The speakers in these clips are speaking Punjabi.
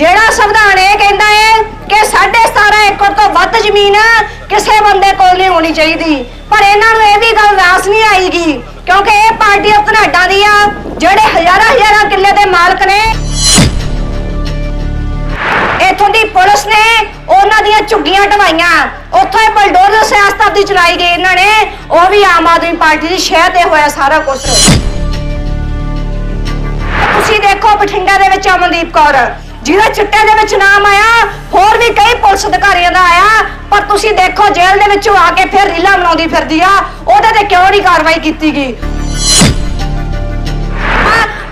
ਜਿਹੜਾ ਸੰਵਿਧਾਨ ਇਹ ਕਹਿੰਦਾ ਹੈ ਕਿ 17.5 ਏਕੜ ਤੋਂ ਵੱਧ ਜ਼ਮੀਨ ਕਿਸੇ ਬੰਦੇ ਕੋਲ ਨਹੀਂ ਹੋਣੀ ਚਾਹੀਦੀ। ਪਰ ਇਹਨਾਂ ਨੂੰ ਇਹ ਵੀ ਗੱਲ ਰਾਸ ਨਹੀਂ ਆਏਗੀ ਕਿਉਂਕਿ ਇਹ ਪਾਰਟੀ ਧਨਾਡਾ ਦੀ ਆ, ਜਿਹੜੇ ਹਜ਼ਾਰਾਂ ਹਜ਼ਾਰਾਂ ਕਿੱਲੇ ਦੇ ਮਾਲਕ ਨੇ। ਇਥੋਂ ਦੀ ਪੁਲਿਸ ਨੇ ਉਹਨਾਂ ਦੀਆਂ ਝੁੱਗੀਆਂ ਢਵਾਈਆਂ। ਉੱਥੋਂ ਇਹ ਬਲਡੋਜ਼ਰ ਸਿਆਸਤ ਆਪਦੀ ਚਲਾਈ ਗਈ ਇਹਨਾਂ ਨੇ। ਉਹ ਵੀ ਆਮ ਆਦਮੀ ਪਾਰਟੀ ਦੀ ਸ਼ਹਿ ਤੇ ਹੋਇਆ ਸਾਰਾ ਕੁਝ ਤੁਸੀਂ ਦੇਖੋ ਬਠਿੰਡਾ ਦੇ ਵਿੱਚ ਅਮਨਦੀਪ ਕੌਰ। ਜਿਹਦਾ ਚਿੱਟੇ ਦੇ ਵਿੱਚ ਨਾਮ ਆਇਆ, ਹੋਰ ਵੀ ਕਈ ਪੁਲਿਸ ਅਧਿਕਾਰੀਆਂ ਦਾ ਆਇਆ, ਪਰ ਤੁਸੀਂ ਦੇਖੋ ਜੇਲ੍ਹ ਦੇ ਵਿੱਚੋਂ ਆ ਕੇ ਫਿਰ ਰੀਲਾ ਬਣਾਉਂਦੀ ਫਿਰਦੀ ਆ, ਉਹਦੇ ਤੇ ਕਿਉਂ ਨਹੀਂ ਕਾਰਵਾਈ ਕੀਤੀ ਗਈ?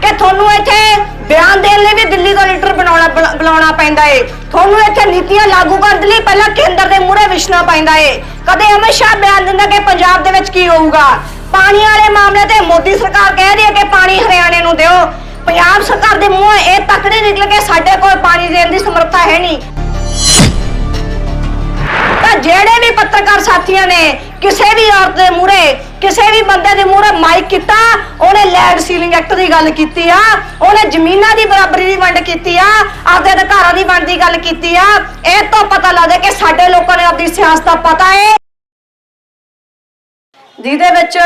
ਕਿ ਤੁਹਾਨੂੰ ਇੱਥੇ ਬਿਆਨ ਦੇਣ ਲਈ ਵੀ ਦਿੱਲੀ ਤੋਂ ਲੀਡਰ ਬਣਾਉਣਾ ਬੁਲਾ- ਬੁਲਾਉਣਾ ਪੈਂਦਾ ਏ। ਤੁਹਾਨੂੰ ਇੱਥੇ ਨੀਤੀਆਂ ਲਾਗੂ ਕਰਨ ਦੇ ਲਈ ਪਹਿਲਾਂ ਕੇਂਦਰ ਦੇ ਮੂਹਰੇ ਵਿਛਣਾ ਪੈਂਦਾ ਏ। ਕਦੇ ਅਮਿਤ ਸ਼ਾਹ ਬਿਆਨ ਦਿੰਦਾ ਕਿ ਪੰਜਾਬ ਦੇ ਵਿੱਚ ਕੀ ਹੋਊਗਾ? ਪਾਣੀ ਵਾਲੇ ਮਾਮਲੇ ਤੇ ਮੋਦੀ ਸਰਕਾਰ ਕਹਿ ਰਹੀ ਹੈ ਕਿ ਪਾਣੀ ਹਰਿਆਣੇ ਨੂੰ ਦਿਓ। ਪੰਜਾਬ ਸਰਕਾਰ ਦੇ ਮੂੰਹੋਂ ਇਹ ਤੱਕੜੇ ਨਿਕਲ ਕੇ ਸਾਡੇ ਕੋਲ ਪਾਣੀ ਦੇਣ ਦੀ ਸਮਰੱਥਾ ਹੈ ਨਹੀਂ। ਤਾਂ ਜਿਹੜੇ ਵੀ ਪੱਤਰਕਾਰ ਸਾਥੀਆਂ ਨੇ, ਕਿਸੇ ਵੀ ਔਰਤ ਦੇ ਮੂਹਰੇ, ਕਿਸੇ ਵੀ ਬੰਦੇ ਦੇ ਮੂਹਰੇ ਮਾਈਕ ਕੀਤਾ, ਉਹਨੇ ਲੈਂਡ ਸੀਲਿੰਗ ਐਕਟ ਦੀ ਗੱਲ ਕੀਤੀ ਆ, ਉਹਨੇ ਜ਼ਮੀਨਾਂ ਦੀ ਬਰਾਬਰੀ ਦੀ ਵੰਡ ਕੀਤੀ ਆ, ਆਪਦੇ ਅਧਿਕਾਰਾਂ ਦੀ ਵੰਡ ਦੀ ਗੱਲ ਕੀਤੀ ਆ, ਇਹ ਤੋਂ ਪਤਾ ਲੱਗਦਾ ਕਿ ਸਾਡੇ ਲੋਕਾਂ ਨੇ ਆਪਣੀ ਸਿਆਸਤ ਦਾ ਪਤਾ ਹੈ। ਜਿਹਦੇ ਵਿੱਚ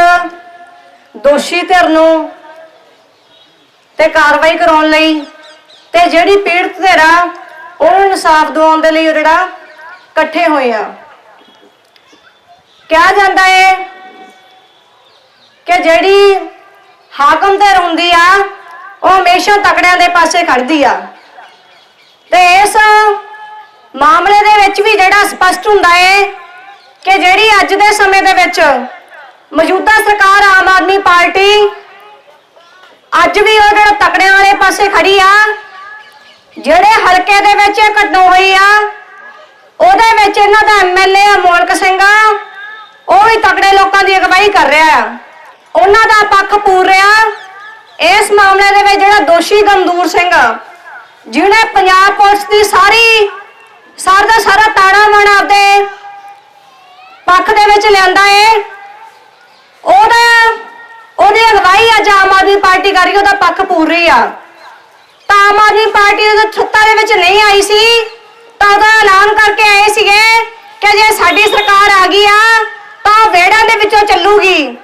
ਦੋਸ਼ੀ ਧਿਰ ਨੂੰ ਤੇ ਕਾਰਵਾਈ ਕਰਾਉਣ ਲਈ। ਤੇ ਜਿਹੜੀ ਪੀੜਤ ਧਿਰ ਆ ਉਹਨੂੰ ਇਨਸਾਫ ਦਿਵਾਉਣ ਦੇ ਲਈ ਜਿਹੜਾ ਇਕੱਠੇ ਹੋਏ ਆ। ਕਿਹਾ ਜਾਂਦਾ ਏ ਕਿ ਜਿਹੜੀ ਹਾਕਮ ਧਿਰ ਹੁੰਦੀ ਆ, ਉਹ ਹਮੇਸ਼ਾ ਤਕੜਿਆਂ ਦੇ ਪਾਸੇ ਖੜਦੀ ਆ। ਤੇ ਇਸ ਮਾਮਲੇ ਦੇ ਵਿੱਚ ਵੀ ਜਿਹੜਾ ਸਪਸ਼ਟ ਹੁੰਦਾ ਏ ਕਿ ਜਿਹੜੀ ਅੱਜ ਦੇ ਸਮੇਂ ਦੇ ਵਿੱਚ ਮੌਜੂਦਾ ਸਰਕਾਰ ਆਮ ਆਦਮੀ ਪਾਰਟੀ ਅੱਜ ਵੀ ਉਹ ਜਿਹੜਾ ਤਕੜਿਆਂ ਵਾਲੇ ਪਾਸੇ ਖੜੀ ਆ, ਜਿਹੜੇ ਹਲਕੇ ਦੇ ਵਿੱਚ ਇਹ ਹੋਈ ਆ, ਉਹਦੇ ਵਿੱਚ ਇਹਨਾਂ ਦਾ ਐਮਐਲਏ ਅਮੋਲਕ ਸਿੰਘ ਉਹ ਵੀ ਤਕੜੇ ਲੋਕਾਂ ਦੀ ਅਗਵਾਈ ਕਰ ਰਿਹਾ ਆ। ਉਹਨਾਂ ਦਾ ਪੱਖ ਪੂਰ ਰਿਹਾ ਇਸ ਮਾਮਲੇ ਦੇ ਵਿੱਚ ਜਿਹੜਾ ਦੋਸ਼ੀ ਗੰਦੂਰ ਸਿੰਘ ਜਿਹਨੇ ਪੰਜਾਬ ਪੁਲਿਸ ਦੀ ਸਾਰੀ, ਸਾਰ ਦਾ ਸਾਰਾ ਤਾਣਾ ਮਣ ਆਪਦੇ ਪੱਖ ਦੇ ਵਿੱਚ ਲਿਆਂਦਾ ਏ। ਉਹਦਾ ਉਹਦੀ ਅਗਵਾਈ ਅੱਜ ਆਮ ਆਦਮੀ ਪਾਰਟੀ ਕਰ ਰਹੀ ਉਹਦਾ ਪੱਖ ਪੂਰ ਰਹੀ ਆ। ਤਾਂ ਆਮ ਆਦਮੀ ਪਾਰਟੀ ਜਦੋਂ ਸੱਤਾ ਦੇ ਵਿੱਚ ਨਹੀਂ ਆਈ ਸੀ, ਤਾਂ ਉਹਦਾ ਐਲਾਨ ਕਰਕੇ ਆਏ ਸੀਗੇ ਕਿ ਜੇ ਸਾਡੀ ਸਰਕਾਰ ਆ ਗਈ ਆ, ਤਾਂ ਵੇੜਾਂ ਦੇ ਵਿੱਚੋਂ ਚੱਲੂਗੀ।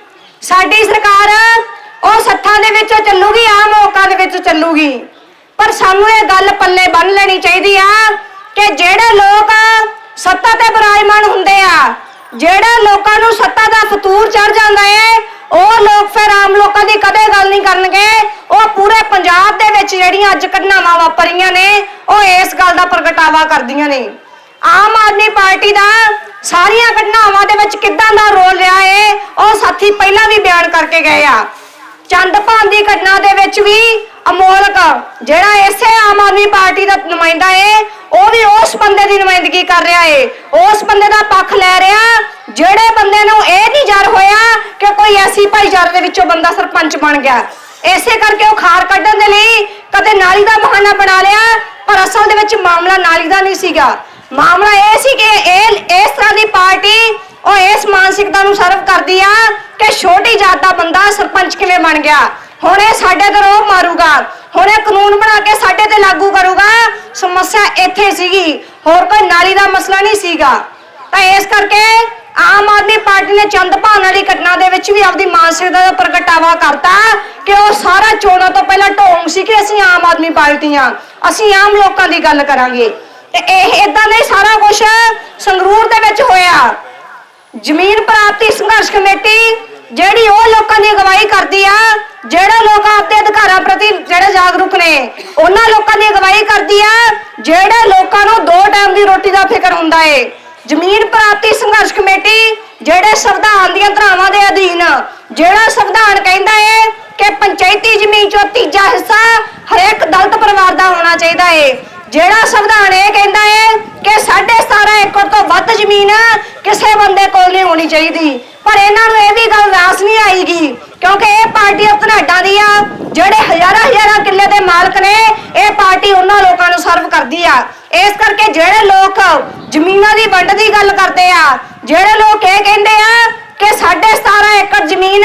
ਸਾਡੀ ਸਰਕਾਰ ਉਹ ਸੱਥਾਂ ਦੇ ਵਿੱਚੋਂ ਚੱਲੂਗੀ, ਆਮ ਲੋਕਾਂ ਦੇ ਵਿੱਚੋਂ ਚੱਲੂਗੀ। ਪਰ ਸਾਨੂੰ ਇਹ ਗੱਲ ਪੱਲੇ ਬੰਨ ਲੈਣੀ ਚਾਹੀਦੀ ਆ ਕਿ ਜਿਹੜੇ ਲੋਕ ਸੱਤਾ ਤੇ ਬਰਾਜਮਾਨ ਹੁੰਦੇ ਆ, ਜਿਹੜੇ ਲੋਕਾਂ ਨੂੰ ਸੱਤਾ ਦਾ ਫਤੂਰ ਚੜ ਜਾਂਦਾ ਏ ਉਹ ਲੋਕ ਫਿਰ ਆਮ ਲੋਕਾਂ ਦੀ ਕਦੇ ਗੱਲ ਨਹੀਂ ਕਰਨਗੇ। ਉਹ ਪੂਰੇ ਪੰਜਾਬ ਦੇ ਵਿੱਚ ਜਿਹੜੀਆਂ ਅੱਜ ਘਟਨਾਵਾਂ ਵਾਪਰੀਆਂ ਨੇ, ਉਹ ਇਸ ਗੱਲ ਦਾ ਪ੍ਰਗਟਾਵਾ ਕਰਦੀਆਂ ਨੇ। ਆਮ ਆਦਮੀ ਪਾਰਟੀ ਦਾ ਸਾਰੀਆਂ ਘਟਨਾਵਾਂ ਦੇ ਵਿੱਚ ਕਿੱਦਾਂ ਦਾ ਰੋਲ ਰਿਹਾ ਏ, ਉਹ ਸਾਥੀ ਪਹਿਲਾਂ ਵੀ ਬਿਆਨ ਕਰਕੇ ਗਏ ਆ। ਚੰਦਪਾਨ ਦੀ ਘਟਨਾ ਦੇ ਵਿੱਚ ਵੀ ਅਮੋਲਕ, ਜਿਹੜਾ ਇਸੇ ਆਮ ਆਦਮੀ ਪਾਰਟੀ ਦਾ ਨੁਮਾਇੰਦਾ ਏ, ਉਹ ਵੀ ਉਸ ਬੰਦੇ ਦੀ ਨੁਮਾਇੰਦਗੀ ਕਰ ਰਿਹਾ ਏ। ਉਸ ਬੰਦੇ ਦਾ ਪੱਖ ਲੈ ਰਿਹਾ, ਜਿਹੜੇ ਬੰਦੇ ਨੂੰ ਇਹ ਨਹੀਂ ਜਰ ਹੋਇਆ ਕਿ ਕੋਈ ਭਾਈਚਾਰੇ ਦੇ ਵਿੱਚੋਂ ਬੰਦਾ ਸਰਪੰਚ ਬਣ ਗਿਆ। ਇਸੇ ਕਰਕੇ ਉਹ ਖਾਰ ਕੱਢਣ ਦੇ ਲਈ ਕਦੇ ਨਾਲੀ ਦਾ ਬਹਾਨਾ ਬਣਾ ਲਿਆ, ਪਰ ਅਸਲ ਦੇ ਵਿੱਚ ਮਾਮਲਾ ਨਾਲੀ ਦਾ ਨਹੀਂ ਸੀਗਾ। ਮਾਮਲਾ ਇਹ ਸੀ ਕਿ ਇਹ, ਇਸ ਤਰ੍ਹਾਂ ਦੀ ਪਾਰਟੀ ਉਹ ਇਸ ਮਾਨਸਿਕਤਾ ਨੂੰ ਸਰਵ ਕਰਦੀ ਆ ਕਿ ਛੋਟੀ ਜਾਤ ਦਾ ਬੰਦਾ ਸਰਪੰਚ ਕਿਵੇਂ ਬਣ ਗਿਆ। ਹੁਣ ਇਹ ਸਾਡੇ ਤੇ ਰੋਹ ਮਾਰੂਗਾ। ਹੁਣ ਇਹ ਕਾਨੂੰਨ ਬਣਾ ਕੇ ਸਾਡੇ ਤੇ ਲਾਗੂ ਕਰੂਗਾ। ਸਮੱਸਿਆ ਇੱਥੇ ਸੀਗੀ। ਹੋਰ ਕੋਈ ਨਾਲੀ ਦਾ ਮਸਲਾ ਨਹੀਂ ਸੀਗਾ। ਤਾਂ ਇਸ ਕਰਕੇ ਆਮ ਆਦਮੀ ਪਾਰਟੀ ਨੇ ਚੰਦ ਚੰਦਪਾਨ ਵਾਲੀ ਘਟਨਾ ਦੇ ਵਿੱਚ ਵੀ ਆਪਦੀ ਮਾਨਸਿਕਤਾ ਦਾ ਪ੍ਰਗਟਾਵਾ ਕਰਤਾ ਕਿ ਉਹ ਸਾਰਾ ਚੋਣਾਂ ਤੋਂ ਪਹਿਲਾਂ ਢੋਂਗ ਸੀ ਕਿ ਅਸੀਂ ਆਮ ਆਦਮੀ ਪਾਰਟੀਆਂ ਅਸੀਂ ਆਮ ਲੋਕਾਂ ਦੀ ਗੱਲ ਕਰਾਂਗੇ। ਤੇ ਇਹ ਇਦਾਂ ਦਾ ਸਾਰਾ ਕੁਝ ਸੰਗਰੂਰ ਦੇ ਵਿੱਚ ਹੋਇਆ। ਜ਼ਮੀਨ ਪ੍ਰਾਪਤੀ ਸੰਘਰਸ਼ ਕਮੇਟੀ ਜਿਹੜੀ ਉਹ ਲੋਕਾਂ ਦੀ ਅਗਵਾਈ ਕਰਦੀ ਆ, ਜਿਹੜੇ ਲੋਕ ਆਪਦੇ ਅਧਿਕਾਰਾਂ ਪ੍ਰਤੀ ਜਿਹੜੇ ਜਾਗਰੂਕ ਨੇ, ਉਹਨਾਂ ਲੋਕਾਂ ਦੀ ਅਗਵਾਈ ਕਰਦੀ ਆ, ਜਿਹੜੇ ਲੋਕਾਂ ਨੂੰ ਦੋ ਟਾਈਮ ਦੀ ਰੋਟੀ ਦਾ ਫਿਕਰ ਹੁੰਦਾ ਏ। ਜ਼ਮੀਨ ਪ੍ਰਾਪਤੀ ਸੰਘਰਸ਼ ਕਮੇਟੀ ਜਿਹੜੇ ਸੰਵਿਧਾਨ ਦੀਆਂ ਧਾਰਾਵਾਂ ਦੇ ਅਧੀਨ, ਜਿਹੜਾ ਸੰਵਿਧਾਨ ਕਹਿੰਦਾ ਏ ਕਿ ਪੰਚਾਇਤੀ ਜ਼ਮੀਨ ਚੋਂ ਤੀਜਾ ਹਿੱਸਾ ਹਰੇਕ ਦਲਿਤ ਪਰਿਵਾਰ ਦਾ ਹੋਣਾ ਚਾਹੀਦਾ ਏ। ਜਿਹੜਾ ਸੰਵਿਧਾਨ ਇਹ ਕਹਿੰਦਾ ਏ ਕਿ 17.5 ਏਕੜ ਤੋਂ ਵੱਧ ਜ਼ਮੀਨ ਕਿਸੇ ਬੰਦੇ ਕੋਲ ਨਹੀਂ ਹੋਣੀ ਚਾਹੀਦੀ। ਪਰ ਇਹਨਾਂ ਨੂੰ ਇਹ ਵੀ ਗੱਲ ਰਾਸ ਨਹੀਂ ਆਏਗੀ ਕਿਉਂਕਿ ਇਹ ਪਾਰਟੀ ਧਨਾਡਾ ਦੀ ਆ। ਜਿਹੜੇ ਹਜ਼ਾਰਾਂ ਹਜ਼ਾਰਾਂ ਕਿੱਲੇ ਦੇ ਮਾਲਕ ਨੇ, ਇਹ ਪਾਰਟੀ ਉਹਨਾਂ ਲੋਕਾਂ ਨੂੰ ਸਰਵ ਕਰਦੀ ਆ। ਇਸ ਕਰਕੇ ਜਿਹੜੇ ਲੋਕ ਜ਼ਮੀਨਾਂ ਦੀ ਵੰਡ ਦੀ ਗੱਲ ਕਰਦੇ ਆ, ਜਿਹੜੇ ਲੋਕ ਇਹ ਕਹਿੰਦੇ ਆ ਕਿ 17.5 ਏਕੜ ਜ਼ਮੀਨ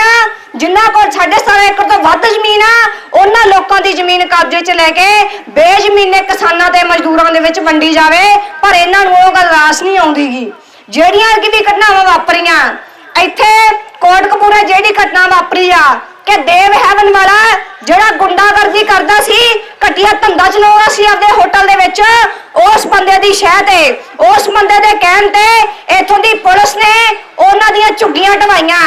ਜਿਨ੍ਹਾਂ ਕੋਲ 17.5 ਏਕੜ ਤੋਂ ਵੱਧ ਜ਼ਮੀਨ ਆ, ਉਹਨਾਂ ਲੋਕਾਂ ਦੀ ਜ਼ਮੀਨ ਕਬਜ਼ੇ 'ਚ ਲੈ ਕੇ ਬੇਜ਼ਮੀਨੇ ਕਿਸਾਨਾਂ ਤੇ ਮਜ਼ਦੂਰਾਂ ਦੇ ਵਿੱਚ ਵੰਡੀ ਜਾਵੇ, ਪਰ ਇਹਨਾਂ ਨੂੰ ਉਹ ਗੱਲ ਰਾਸ ਨਹੀਂ ਆਉਂਦੀਗੀ। ਜਿਹੜੀਆਂ ਕਿ ਵੀ ਘਟਨਾਵਾਂ ਵਾਪਰੀਆਂ, ਇੱਥੇ ਕੋਟਕਪੂਰਾ ਜਿਹੜੀ ਘਟਨਾ ਵਾਪਰੀ ਆ, ਕਿ ਦੇਵ ਹੈਵਨ ਵਾਲਾ ਜਿਹੜਾ ਗੁੰਡਾਗਰਦੀ ਕਰਦਾ ਸੀ, ਘਟੀਆ ਧੰਦਾ ਚਲਾਉਂਦਾ ਸੀ ਆਪਣੇ ਹੋਟਲ ਦੇ ਵਿੱਚ ਉਸ ਬੰਦੇ ਦੀ ਸ਼ਹਿ ਤੇ, ਉਸ ਬੰਦੇ ਦੇ ਕਹਿਣ ਤੇ ਇਥੋਂ ਦੀ ਪੁਲਿਸ ਨੇ ਉਹਨਾਂ ਦੀਆਂ ਝੁੱਗੀਆਂ ਢਵਾਈਆਂ।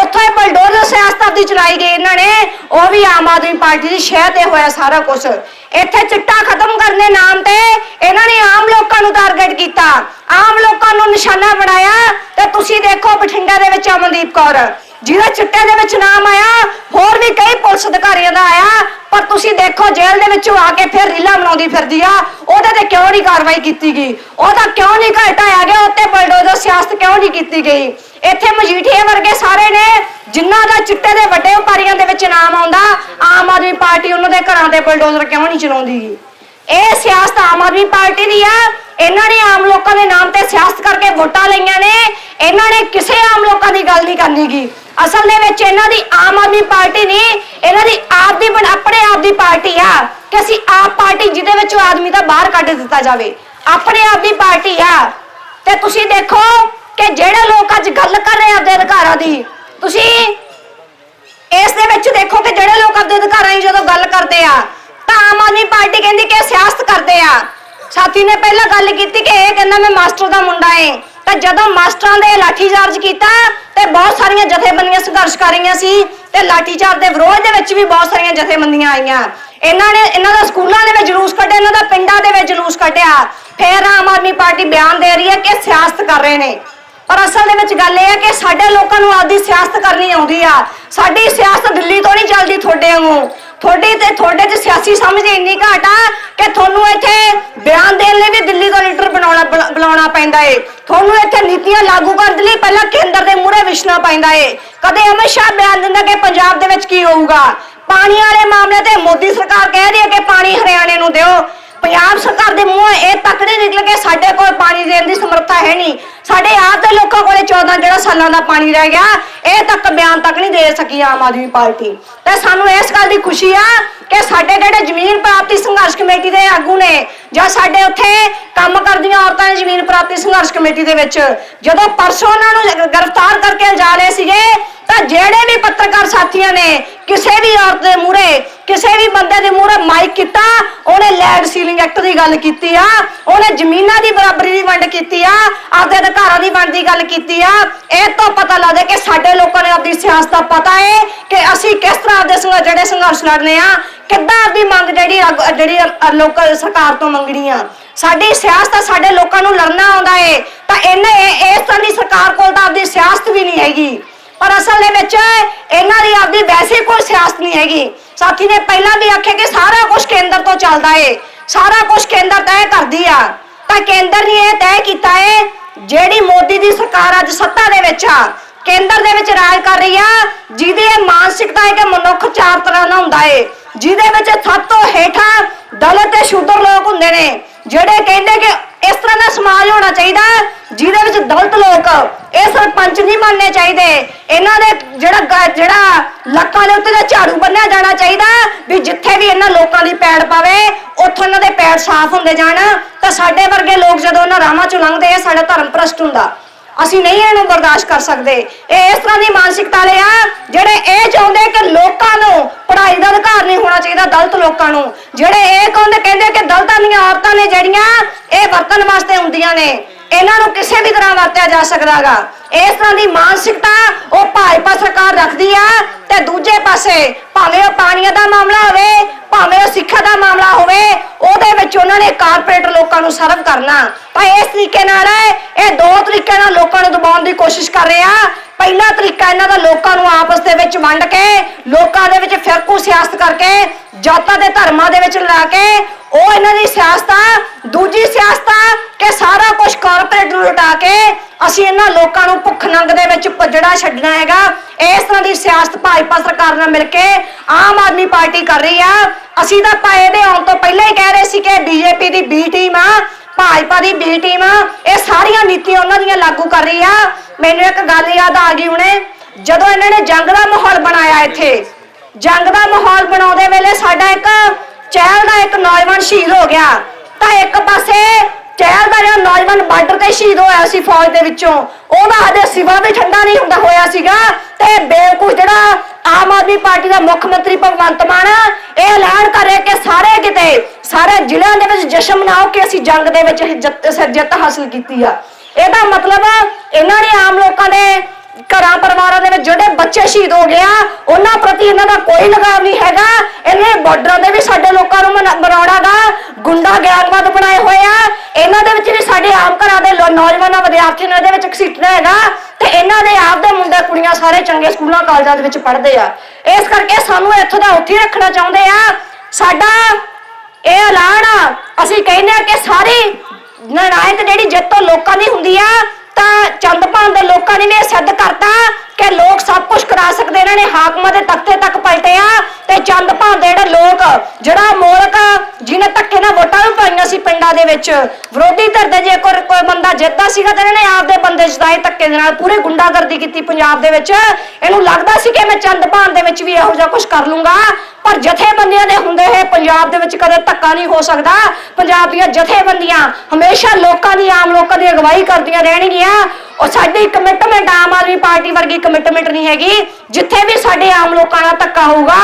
ਉੱਥੋਂ ਇਹ ਬਲਡੋਜ਼ਰ ਸਿਆਸਤ ਆਪਦੀ ਚਲਾਈ ਗਈ ਇਹਨਾਂ ਨੇ। ਉਹ ਵੀ ਆਮ ਆਦਮੀ ਪਾਰਟੀ ਦੀ ਸ਼ਹਿ ਤੇ ਹੋਇਆ ਸਾਰਾ ਕੁਝ ਇੱਥੇ ਚਿੱਟਾ ਖਤਮ ਕਰਨ ਦੇ ਨਾਮ ਤੇ ਇਹਨਾਂ ਨੇ ਆਮ ਲੋਕਾਂ ਨੂੰ ਟਾਰਗੇਟ ਕੀਤਾ। ਆਮ ਲੋਕਾਂ ਨੂੰ ਨਿਸ਼ਾਨਾ ਬਣਾਇਆ ਤੇ ਤੁਸੀਂ ਦੇਖੋ ਬਠਿੰਡਾ ਦੇ ਵਿੱਚ ਅਮਨਦੀਪ ਕੌਰ ਜਿਹਦਾ ਚਿੱਟੇ ਦੇ ਵਿੱਚ ਨਾਮ ਆਇਆ, ਹੋਰ ਵੀ ਕਈ ਪੁਲਿਸ ਅਧਿਕਾਰੀਆਂ ਦਾ ਆਇਆ, ਪਰ ਤੁਸੀਂ ਦੇਖੋ ਜੇਲ੍ਹ ਦੇ ਵਿੱਚੋਂ ਆ ਕੇ ਫਿਰ ਰੀਲਾ ਬਣਾਉਂਦੀ ਫਿਰਦੀ ਆ, ਉਹਦੇ ਤੇ ਕਿਉਂ ਨਹੀਂ ਕਾਰਵਾਈ ਕੀਤੀ ਗਈ? ਉਹਦਾ ਕਿਉਂ ਨਹੀਂ ਘਟਾਇਆ ਗਿਆ? ਉੱਤੇ ਬਲਡੋਜ਼ਰ ਸਿਆਸਤ ਕਿਉਂ ਨਹੀਂ ਕੀਤੀ ਗਈ? ਇੱਥੇ ਮਜੀਠੀਏ ਵਰਗੇ ਸਾਰੇ ਨੇ, ਜਿਨ੍ਹਾਂ ਦਾ ਚਿੱਟੇ ਦੇ ਵੱਡੇ ਵਪਾਰੀਆਂ ਦੇ ਵਿੱਚ ਨਾਮ ਆਉਂਦਾ, ਆਮ ਆਦਮੀ ਪਾਰਟੀ ਉਹਨਾਂ ਦੇ ਘਰਾਂ ਤੇ ਬਲਡੋਜ਼ਰ ਕਿਉਂ ਨਹੀਂ ਚਲਾਉਂਦੀ? ਗੀ ਇਹ ਸਿਆਸਤ ਆਮ ਆਦਮੀ ਪਾਰਟੀ ਦੀ ਆ, ਇਹਨਾਂ ਨੇ ਲੋਕਾਂ ਦੇ ਨਾਮ ਤੇ ਸਿਆਸਤ ਕਰਕੇ ਵੋਟਾਂ ਲਈਆਂ ਨੇ, ਇਹਨਾਂ ਨੇ ਕਿਸੇ ਆਮ ਲੋਕਾਂ ਦੀ ਗੱਲ ਨਹੀਂ ਕਰਨੀ ਅਸਲ ਦੇ ਵਿੱਚ ਇਹਨਾਂ ਦੀ ਆਮ ਆਦਮੀ ਪਾਰਟੀ ਨਹੀਂ, ਇਹਨਾਂ ਦੀ ਆਪ ਦੀ ਆਪਣੇ ਆਪ ਦੀ ਪਾਰਟੀ ਆ ਕਿ ਅਸੀਂ ਆਪ ਪਾਰਟੀ ਜਿਹਦੇ ਵਿੱਚੋਂ ਆਦਮੀ ਦਾ ਬਾਹਰ ਕੱਢ ਦਿੱਤਾ ਜਾਵੇ। ਆਪਣੇ ਆਪ ਦੀ ਪਾਰਟੀ ਆ। ਤੇ ਤੁਸੀਂ ਦੇਖੋ ਕਿ ਜਿਹੜੇ ਲੋਕ ਅੱਜ ਗੱਲ ਕਰ ਰਹੇ ਆਪਦੇ ਅਧਿਕਾਰਾਂ ਦੀ, ਤੁਸੀਂ ਇਸ ਦੇ ਵਿੱਚ ਦੇਖੋ ਕਿ ਜਿਹੜੇ ਲੋਕ ਆਪਦੇ ਅਧਿਕਾਰਾਂ ਦੀ ਜਦੋਂ ਗੱਲ ਕਰਦੇ ਆ, ਤਾਂ ਆਮ ਆਦਮੀ ਪਾਰਟੀ ਕਹਿੰਦੀ ਕਿ ਸਿਆਸਤ ਕਰਦੇ ਆ। ਸਾਥੀ ਨੇ ਪਹਿਲਾਂ ਗੱਲ ਕੀਤੀ ਕਿ ਇਹ ਕਹਿੰਦਾ ਮੈਂ ਮਾਸਟਰ ਦਾ ਮੁੰਡਾ ਏ। ਤਾਂ ਜਦੋਂ ਮਾਸਟਰਾਂ ਦੇ ਲਾਠੀਚਾਰਜ ਕੀਤਾ ਤੇ ਬਹੁਤ ਸਾਰੀਆਂ ਜਥੇਬੰਦੀਆਂ ਸੰਘਰਸ਼ ਕਰ ਰਹੀਆਂ ਸੀ ਤੇ ਲਾਠੀਚਾਰਜ ਦੇ ਵਿਰੋਧ ਦੇ ਵਿੱਚ ਵੀ ਬਹੁਤ ਸਾਰੀਆਂ ਜਥੇਬੰਦੀਆਂ ਆਈਆਂ। ਇਹਨਾਂ ਨੇ ਇਹਨਾਂ ਦਾ ਸਕੂਲਾਂ ਦੇ ਵਿੱਚ ਜਲੂਸ ਕੱਢਿਆ, ਇਹਨਾਂ ਦਾ ਪਿੰਡਾਂ ਦੇ ਵਿੱਚ ਜਲੂਸ ਕੱਢਿਆ। ਫੇਰ ਆਮ ਆਦਮੀ ਪਾਰਟੀ ਬਿਆਨ ਦੇ ਰਹੀ ਹੈ ਕਿ ਸਿਆਸਤ ਕਰ ਰਹੇ ਨੇ। ਪਰ ਅਸਲ ਦੇ ਵਿੱਚ ਗੱਲ ਇਹ ਹੈ ਕਿ ਸਾਡੇ ਲੋਕਾਂ ਨੂੰ ਆਪਦੀ ਸਿਆਸਤ ਕਰਨੀ ਆਉਂਦੀ ਆ। ਸਾਡੀ ਸਿਆਸਤ ਦਿੱਲੀ ਤੋਂ ਨਹੀਂ ਚੱਲਦੀ ਤੁਹਾਡੇ ਵਾਂਗੂ। ਤੁਹਾਡੀ ਤੇ ਤੁਹਾਡੇ 'ਚ ਸਿਆਸੀ ਸਮਝ ਇੰਨੀ ਘਾਟ ਆ ਕਿ ਤੁਹਾਨੂੰ ਇੱਥੇ ਬਿਆਨ ਦੇਣ ਲਈ ਵੀ ਦਿੱਲੀ ਤੋਂ ਲੀਡਰ ਬਣਾਉਣਾ ਬੁਲਾਉਣਾ ਪੈਂਦਾ ਏ। ਤੁਹਾਨੂੰ ਇੱਥੇ ਨੀਤੀਆਂ ਲਾਗੂ ਕਰਨ ਲਈ ਪਹਿਲਾਂ ਕੇਂਦਰ ਦੇ ਮੂਹਰੇ ਵਿਸ਼ਨਾ ਪੈਂਦਾ ਏ। ਕਦੇ ਅਮਿਤ ਸ਼ਾਹ ਬਿਆਨ ਦਿੰਦਾ ਕਿ ਪੰਜਾਬ ਦੇ ਵਿੱਚ ਕੀ ਹੋਊਗਾ? ਪਾਣੀ ਵਾਲੇ ਮਾਮਲੇ ਤੇ ਮੋਦੀ ਸਰਕਾਰ ਕਹਿ ਰਹੀ ਹੈ ਕਿ ਪਾਣੀ ਹਰਿਆਣੇ ਨੂੰ ਦਿਓ। ਪੰਜਾਬ ਸਰਕਾਰ ਦੇ ਮੂੰਹੋਂ ਇਹ ਤੱਕ ਨਹੀਂ ਨਿਕਲ ਕੇ ਸਾਡੇ ਕੋਲ ਪਾਣੀ ਦੇਣ ਦੀ ਸਮਰੱਥਾ ਹੈ ਨਹੀਂ। ਸਾਡੇ ਆਪ ਦੇ ਲੋਕਾਂ ਕੋਲੇ 14 ਜਿਹੜਾ ਸਾਲਾਂ ਦਾ ਪਾਣੀ ਰਹਿ ਗਿਆ, ਇਹ ਤੱਕ ਬਿਆਨ ਤੱਕ ਨਹੀਂ ਦੇ ਸਕੀ ਆਮ ਆਦਮੀ ਪਾਰਟੀ। ਤੇ ਸਾਨੂੰ ਇਸ ਗੱਲ ਦੀ ਖੁਸ਼ੀ ਆ ਕਿ ਸਾਡੇ ਜਿਹੜੇ ਜ਼ਮੀਨ ਪ੍ਰਾਪਤੀ ਸੰਘਰਸ਼ ਕਮੇਟੀ ਦੇ ਆਗੂ ਨੇ ਜਾਂ ਸਾਡੇ ਉੱਥੇ ਕੰਮ ਕਰਦੀਆਂ ਔਰਤਾਂ ਨੇ ਜ਼ਮੀਨ ਪ੍ਰਾਪਤੀ ਸੰਘਰਸ਼ ਕਮੇਟੀ ਦੇ ਵਿੱਚ। ਜਦੋਂ ਪਰਸੋਂ ਉਹਨਾਂ ਨੂੰ ਗ੍ਰਿਫਤਾਰ ਕਰਕੇ ਜਾ ਰਹੇ ਸੀਗੇ, ਤਾਂ ਜਿਹੜੇ ਵੀ ਪੱਤਰਕਾਰ ਸਾਥੀਆਂ ਨੇ, ਕਿਸੇ ਵੀ ਔਰਤ ਦੇ ਮੂਹਰੇ ਕਿਸੇ ਵੀ ਬੰਦੇ ਦੇ ਮੂਹਰੇ ਮਾਈਕ ਕੀਤਾ, ਉਹਨੇ ਲੈਂਡ ਸੀਲਿੰਗ ਐਕਟ ਦੀ ਗੱਲ ਕੀਤੀ ਆ, ਉਹਨੇ ਜ਼ਮੀਨਾਂ ਦੀ ਬਰਾਬਰੀ ਦੀ ਵੰਡ ਕੀਤੀ ਆ, ਆਪਦੇ ਅਧਿਕਾਰਾਂ ਦੀ ਵੰਡ ਦੀ ਗੱਲ ਕੀਤੀ ਆ, ਇਹ ਤੋਂ ਪਤਾ ਲੱਗਦਾ ਕਿ ਸਾਡੇ ਲੋਕਾਂ ਨੇ ਆਪਦੀ ਸਿਆਸਤ ਦਾ ਪਤਾ ਹੈ ਕਿ ਅਸੀਂ ਕਿਸ ਤਰ੍ਹਾਂ ਆਪਦੇ ਸੰਘ- ਜਿਹੜੇ ਸੰਘਰਸ਼ ਲੜਨੇ ਆ, ਕਿੱਦਾਂ ਆਪਦੀ ਮੰਗ ਜਿਹੜੀ ਜਿਹੜੀ ਲੋਕ ਸਰਕਾਰ ਤੋਂ ਮੰਗਣੀ ਆ। ਸਾਡੀ ਸਿਆਸਤ ਸਾਡੇ ਲੋਕਾਂ ਨੂੰ ਲੜਨਾ ਆਉਂਦਾ ਏ, ਤਾਂ ਇਹਨੇ ਇਸ ਤਰ੍ਹਾਂ ਦੀ ਸਰਕਾਰ ਕੋਲ ਤਾਂ ਆਪਦੀ ਸਿਆਸਤ ਵੀ ਨਹੀਂ ਹੈਗੀ। ਪਰ ਅਸਲ ਦੇ ਵਿੱਚ ਇਹਨਾਂ ਦੀ ਆਪਦੀ ਵੈਸੇ ਕੋਈ ਸਿਆਸਤ ਨਹੀਂ ਹੈਗੀ। ਸਾਥੀ ਨੇ ਪਹਿਲਾਂ ਵੀ ਆਖਿਆ ਕਿ ਸਾਰਾ ਕੁਝ ਕੇਂਦਰ ਤੋਂ ਚੱਲਦਾ ਏ। ਸਾਰਾ ਕੁਝ ਕੇਂਦਰ ਤੈਅ ਕਰਦੀ ਆ। ਤਾਂ ਕੇਂਦਰ ਨੇ ਇਹ ਤੈਅ ਕੀਤਾ ਏ, ਜਿਹੜੀ ਮੋਦੀ ਦੀ ਸਰਕਾਰ ਅੱਜ ਸੱਤਾ ਦੇ ਵਿੱਚ ਆ, ਕੇਂਦਰ ਦੇ ਵਿੱਚ ਰਾਜ ਕਰ ਰਹੀ ਆ, ਜਿਹਦੀ ਇਹ ਮਾਨਸਿਕਤਾ ਹੈ ਕਿ ਮਨੁੱਖ ਚਾਰ ਤਰ੍ਹਾਂ ਦਾ ਹੁੰਦਾ ਏ। ਜਿਹਦੇ ਵਿੱਚ ਸਭ ਤੋਂ ਹੇਠਾਂ ਦਲਤ ਤੇ ਸ਼ੂਦਰ ਲੋਕ ਹੁੰਦੇ ਨੇ, ਜਿਹੜੇ ਕਹਿੰਦੇ ਕਿ ਇਸ ਤਰ੍ਹਾਂ ਦਾ ਸਮਾਜ ਹੋਣਾ ਚਾਹੀਦਾ, ਜਿਹਦੇ ਵਿੱਚ ਦਲਤ ਲੋਕ ਇਹ ਸਰਪੰਚ ਨਹੀਂ ਮੰਨਣੇ ਚਾਹੀਦੇ। ਇਹਨਾਂ ਦੇ ਜਿਹੜਾ ਜਿਹੜਾ ਲੱਕਾਂ ਦੇ ਉੱਤੇ ਦਾ ਝਾੜੂ ਬੰਨਿਆ ਜਾਣਾ ਚਾਹੀਦਾ, ਵੀ ਜਿੱਥੇ ਵੀ ਇਹਨਾਂ ਲੋਕਾਂ ਦੀ ਪੈੜ ਪਾਵੇ, ਉੱਥੋਂ ਇਹਨਾਂ ਦੇ ਪੈਰ ਸਾਫ਼ ਹੁੰਦੇ ਜਾਣ। ਤਾਂ ਸਾਡੇ ਵਰਗੇ ਲੋਕ ਜਦੋਂ ਉਹਨਾਂ ਰਾਹਾਂ ਚੋਂ ਲੰਘਦੇ ਆ ਸਾਡਾ ਧਰਮ ਭ੍ਰਸ਼ਟ ਹੁੰਦਾ। ਅਸੀਂ ਨਹੀਂ ਇਹਨੂੰ ਬਰਦਾਸ਼ਤ ਕਰ ਸਕਦੇ। ਇਹ ਇਸ ਤਰ੍ਹਾਂ ਦੀ ਮਾਨਸਿਕਤਾ ਵਾਲੇ ਆ, ਜਿਹੜੇ ਇਹ ਚਾਹੁੰਦੇ ਕਿ ਲੋਕਾਂ ਨੂੰ ਪੜ੍ਹਾਈ ਦਾ ਅਧਿਕਾਰ ਨਹੀਂ ਹੋਣਾ ਚਾਹੀਦਾ ਦਲਤ ਲੋਕਾਂ ਨੂੰ। ਜਿਹੜੇ ਇਹ ਕਹਿੰਦੇ ਕਹਿੰਦੇ ਕਿ ਦਲਤਾਂ ਦੀਆਂ ਔਰਤਾਂ ਨੇ ਜਿਹੜੀਆਂ, ਇਹ ਵਰਤਣ ਵਾਸਤੇ ਹੁੰਦੀਆਂ ਨੇ। ਇਹਨਾਂ ਨੂੰ ਕਿਸੇ ਵੀ ਤਰ੍ਹਾਂ ਵਰਤਿਆ ਜਾ ਸਕਦਾਗਾ ਇਸ ਤਰ੍ਹਾਂ ਦੀ ਮਾਨਸਿਕਤਾ ਉਹ ਭਾਜਪਾ ਸਰਕਾਰ ਰੱਖਦੀ ਆ ਤੇ ਦੂਜੇ ਪਾਸੇ ਭਾਵੇਂ ਉਹ ਪਾਣੀਆਂ ਦਾ ਮਾਮਲਾ ਹੋਵੇ, ਭਾਵੇਂ ਉਹ ਸਿੱਖਿਆ ਦਾ ਮਾਮਲਾ ਹੋਵੇ, ਉਹਦੇ ਵਿੱਚ ਉਹਨਾਂ ਨੇ ਕਾਰਪੋਰੇਟ ਲੋਕਾਂ ਨੂੰ ਸਰਵ ਕਰਨਾ। ਤਾਂ ਇਸ ਤਰੀਕੇ ਨਾਲ ਇਹ ਦੋ ਤਰੀਕੇ ਨਾਲ ਲੋਕਾਂ ਨੂੰ ਦਬਾਉਣ ਦੀ ਕੋਸ਼ਿਸ਼ ਕਰ ਰਹੇ ਆ। ਪਹਿਲਾ ਤਰੀਕਾ ਇਹਨਾਂ ਦਾ ਲੋਕਾਂ ਨੂੰ ਆਪਸ ਦੇ ਵਿੱਚ ਵੰਡ ਕੇ, ਲੋਕਾਂ ਦੇ ਵਿੱਚ ਫਿਰਕੂ ਸਿਆਸਤ ਕਰਕੇ, ਜਾਤਾਂ ਦੇ ਧਰਮਾਂ ਦੇ ਵਿੱਚ ਲਾ ਕੇ, ਉਹ ਇਹਨਾਂ ਦੀ ਸਿਆਸਤ ਆ ਦੂਜੀ ਸਿਆਸਤ ਆ ਕਿ ਸਾਰਾ ਕੁਝ ਕਾਰਪੋਰੇਟ ਨੂੰ ਲੁਟਾ ਕੇ ਅਸੀਂ ਇਹਨਾਂ ਲੋਕਾਂ ਨੂੰ ਭੁੱਖ ਨੰਗ ਦੇ ਵਿੱਚ ਭੱਜੜਾ ਛੱਡਣਾ ਹੈਗਾ। ਇਸ ਤਰ੍ਹਾਂ ਦੀ ਸਿਆਸਤ ਭਾਜਪਾ ਸਰਕਾਰ ਨਾਲ ਮਿਲ ਕੇ ਆਮ ਆਦਮੀ ਪਾਰਟੀ ਕਰ ਰਹੀ ਆ। ਅਸੀਂ ਤਾਂ ਪਾਏ ਦੇ ਆਉਣ ਤੋਂ ਪਹਿਲਾਂ ਹੀ ਕਹਿ ਰਹੇ ਸੀ ਕਿ ਬੀਜੇਪੀ ਦੀ ਬੀ ਟੀਮ ਆ, ਭਾਜਪਾ ਦੀ ਬੀ ਟੀਮ ਆ, ਇਹ ਸਾਰੀਆਂ ਨੀਤੀਆਂ ਉਹਨਾਂ ਦੀਆਂ ਲਾਗੂ ਕਰ ਰਹੀ ਆ। ਮੈਨੂੰ ਇੱਕ ਗੱਲ ਯਾਦ ਆ ਗਈ ਹੁਣੇ, ਜਦੋਂ ਇਹਨਾਂ ਨੇ ਜੰਗ ਦਾ ਮਾਹੌਲ ਬਣਾਇਆ ਇੱਥੇ। ਜੰਗ ਦਾ ਮਾਹੌਲ ਬਣਾਉਂਦੇ ਵੇਲੇ ਸਾਡਾ ਇੱਕ ਚਹਿਲ ਦਾ ਇੱਕ ਨੌਜਵਾਨ ਸ਼ਹੀਦ ਹੋ ਗਿਆ। ਤਾਂ ਇੱਕ ਪਾਸੇ ਚਹਿਲ ਦਾ ਜਿਹੜਾ ਨੌਜਵਾਨ ਬਾਰਡਰ ਤੇ ਸ਼ਹੀਦ ਹੋਇਆ ਸੀ ਫੌਜ ਦੇ ਵਿੱਚੋਂ, ਉਹਦਾ ਹਜੇ ਸਿਵਾ ਵੀ ਠੰਡਾ ਨਹੀਂ ਹੁੰਦਾ ਹੋਇਆ ਸੀਗਾ। ਤੇ ਬੇਵਕੂਫ ਜਿਹੜਾ ਆਮ ਆਦਮੀ ਪਾਰਟੀ ਦਾ ਮੁੱਖ ਮੰਤਰੀ ਭਗਵੰਤ ਮਾਨ, ਇਹ ਐਲਾਨ ਕਰ ਰਿਹਾ ਕਿ ਸਾਰੇ ਕਿਤੇ, ਸਾਰੇ ਜ਼ਿਲ੍ਹਿਆਂ ਦੇ ਵਿੱਚ ਜਸ਼ਨ ਮਨਾਓ ਕਿ ਅਸੀਂ ਜੰਗ ਦੇ ਵਿੱਚ ਜਿੱਤ ਹਾਸਲ ਕੀਤੀ ਆ। ਇਹਦਾ ਮਤਲਬ ਇਹਨਾਂ ਨੇ ਆਮ ਲੋਕਾਂ ਦੇ ਘਰਾਂ ਪਰਿਵਾਰਾਂ ਦੇ ਵਿੱਚ ਜਿਹੜੇ ਬੱਚੇ ਸ਼ਹੀਦ ਹੋ ਗਏ ਆ, ਉਹਨਾਂ ਪ੍ਰਤੀ ਇਹਨਾਂ ਦਾ ਕੋਈ ਲਗਾਵ ਨਹੀਂ ਹੈਗਾ। ਇਹਨੇ ਬਾਰਡਰਾਂ ਦੇ ਵੀ ਸਾਡੇ ਲੋਕਾਂ ਨੂੰ ਮਨਾ- ਮਨਾਉਣਾ ਗੁੰਡਾ ਗਿਆਨਵਾਦ ਬਣਾਏ ਹੋਏ ਆ। ਇਹਨਾਂ ਦੇ ਵਿੱਚ ਵੀ ਸਾਡੇ ਆਮ ਘਰਾਂ ਦੇ ਨੌਜਵਾਨਾਂ, ਵਿਦਿਆਰਥੀਆਂ ਨੂੰ ਇਹਦੇ ਵਿੱਚ ਘਸੀਟਣਾ ਹੈਗਾ। ਤੇ ਇਹਨਾਂ ਦੇ ਆਪ ਦੇ ਮੁੰਡੇ, ਕੁੜੀਆਂ ਸਾਰੇ ਚੰਗੇ ਸਕੂਲਾਂ, ਕਾਲਜਾਂ ਦੇ ਵਿੱਚ ਪੜ੍ਹਦੇ ਆ। ਇਸ ਕਰਕੇ ਸਾਨੂੰ ਇੱਥੋਂ ਦਾ ਉੱਥੇ ਰੱਖਣਾ ਚਾਹੁੰਦੇ ਆ। ਸਾਡਾ ਇਹ ਐਲਾਨ ਆ, ਅਸੀਂ ਕਹਿੰਦੇ ਆ ਕਿ ਸਾਰੀ ਨਿਰਣਾਇਕ ਜਿਹੜੀ ਜਿੱਤ ਲੋਕਾਂ ਦੀ ਹੁੰਦੀ ਆ ਤਾਂ ਚੰਦਪਾਨ ਦੇ ਲੋਕਾਂ ਨੇ ਵੀ ਇਹ ਸਿੱਧ ਕਰਤਾ ਕਿ ਲੋਕ ਸਭ ਕੁਝ ਕਰਾ ਸਕਦੇ ਇਹਨਾਂ ਨੇ ਹਾਕਮਾਂ ਦੇ ਤਖਤੇ ਤੱਕ ਪਲਟਿਆ ਆ ਤੇ ਚੰਦਪਾਨ ਦੇ ਜਿਹੜੇ ਲੋਕ, ਜਿਹੜਾ ਮੋਲਕ ਜਿਹਨੇ ਧੱਕੇ ਨਾਲ ਵੋਟਾਂ ਵੀ ਪਾਈਆਂ ਦੇ ਵਿੱਚ ਵਿਰੋਧੀ ਧਿਰ ਦੇ ਜੇ ਕੋਈ ਕੋਈ ਬੰਦਾ ਜਿੱਤਦਾ ਸੀਗਾ ਤਾਂ ਇਹਨਾਂ ਨੇ ਆਪਦੇ ਬੰਦੇ ਜਿਤਾਏ ਧੱਕੇ ਦੇ ਨਾਲ ਪੂਰੇ ਗੁੰਡਾਗਰਦੀ ਕੀਤੀ ਪੰਜਾਬ ਦੇ ਵਿੱਚ। ਇਹਨੂੰ ਲੱਗਦਾ ਸੀ ਕਿ ਮੈਂ ਚੰਦਪਾਨ ਦੇ ਵਿੱਚ ਵੀ ਇਹੋ ਜਿਹਾ ਕੁਝ ਕਰ ਲੂੰਗਾ। ਪਰ ਜਥੇਬੰਦੀਆਂ ਦੇ ਹੁੰਦੇ ਹੋਏ ਪੰਜਾਬ ਦੇ ਵਿੱਚ ਕਦੇ ਧੱਕਾ ਨਹੀਂ ਹੋ ਸਕਦਾ। ਪੰਜਾਬ ਦੀਆਂ ਜਥੇਬੰਦੀਆਂ ਹਮੇਸ਼ਾ ਲੋਕਾਂ ਦੀ ਆਮ ਲੋਕਾਂ ਦੀ ਅਗਵਾਈ ਕਰਦੀਆਂ ਰਹਿਣਗੀਆਂ। ਉਹ ਸਾਡੀ ਕਮਿਟਮੈਂਟ ਆਮ ਆਦਮੀ ਪਾਰਟੀ ਵਰਗੀ ਕਮਿਟਮੈਂਟ ਨਹੀਂ ਹੈਗੀ। ਜਿੱਥੇ ਵੀ ਸਾਡੇ ਆਮ ਲੋਕਾਂ ਨਾਲ ਧੱਕਾ ਹੋਊਗਾ,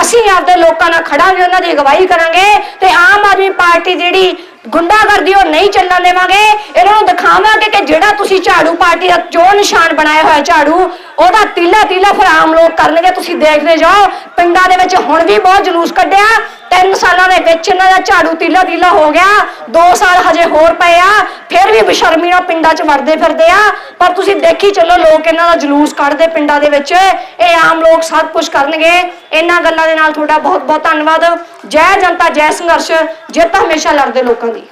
ਅਸੀਂ ਆਪਦੇ ਲੋਕਾਂ ਨਾਲ ਖੜਾਂਗੇ, ਉਹਨਾਂ ਦੀ ਅਗਵਾਈ ਕਰਾਂਗੇ ਤੇ ਆਮ ਆਦਮੀ ਪਾਰਟੀ ਜਿਹੜੀ ਗੁੰਡਾਗਰਦੀ ਉਹ ਨਹੀਂ ਚੱਲਣ ਦੇਵਾਂਗੇ। ਇਹਨਾਂ ਨੂੰ ਦਿਖਾਵਾਂਗੇ ਕਿ ਜਿਹੜਾ ਤੁਸੀਂ ਝਾੜੂ ਪਾਰਟੀ ਦਾ ਜੋ ਨਿਸ਼ਾਨ ਬਣਾਇਆ ਹੋਇਆ ਝਾੜੂ, ਉਹਦਾ ਤੀਲਾ ਤੀਲਾ ਫਿਰ ਆਮ ਲੋਕ ਕਰਨਗੇ। ਤੁਸੀਂ ਦੇਖਦੇ ਜਾਓ, ਪਿੰਡਾਂ ਦੇ ਵਿੱਚ ਹੁਣ ਵੀ ਬਹੁਤ ਜਲੂਸ ਕੱਢਿਆ। ਤਿੰਨ ਸਾਲਾਂ ਦੇ ਵਿੱਚ ਇਹਨਾਂ ਦਾ ਝਾੜੂ ਤੀਲਾ ਤੀਲਾ ਹੋ ਗਿਆ। 2 ਸਾਲ ਹਜੇ ਹੋਰ ਪਏ ਆ। ਫਿਰ ਵੀ ਬਸ਼ਰਮੀ ਨਾਲ ਪਿੰਡਾਂ 'ਚ ਵੜਦੇ ਫਿਰਦੇ ਆ। ਪਰ ਤੁਸੀਂ ਦੇਖੀ ਚੱਲੋ, ਲੋਕ ਇਹਨਾਂ ਦਾ ਜਲੂਸ ਕੱਢਦੇ ਪਿੰਡਾਂ ਦੇ ਵਿੱਚ। ਇਹ ਆਮ ਲੋਕ ਸਭ ਕੁਝ ਕਰਨਗੇ। ਇਹਨਾਂ ਗੱਲਾਂ ਦੇ ਨਾਲ ਤੁਹਾਡਾ ਬਹੁਤ ਬਹੁਤ ਧੰਨਵਾਦ। ਜੈ ਜਨਤਾ, ਜੈ ਸੰਘਰਸ਼। ਜਿੱਤ ਹਮੇਸ਼ਾ ਲੜਦੇ ਲੋਕਾਂ ਦੀ।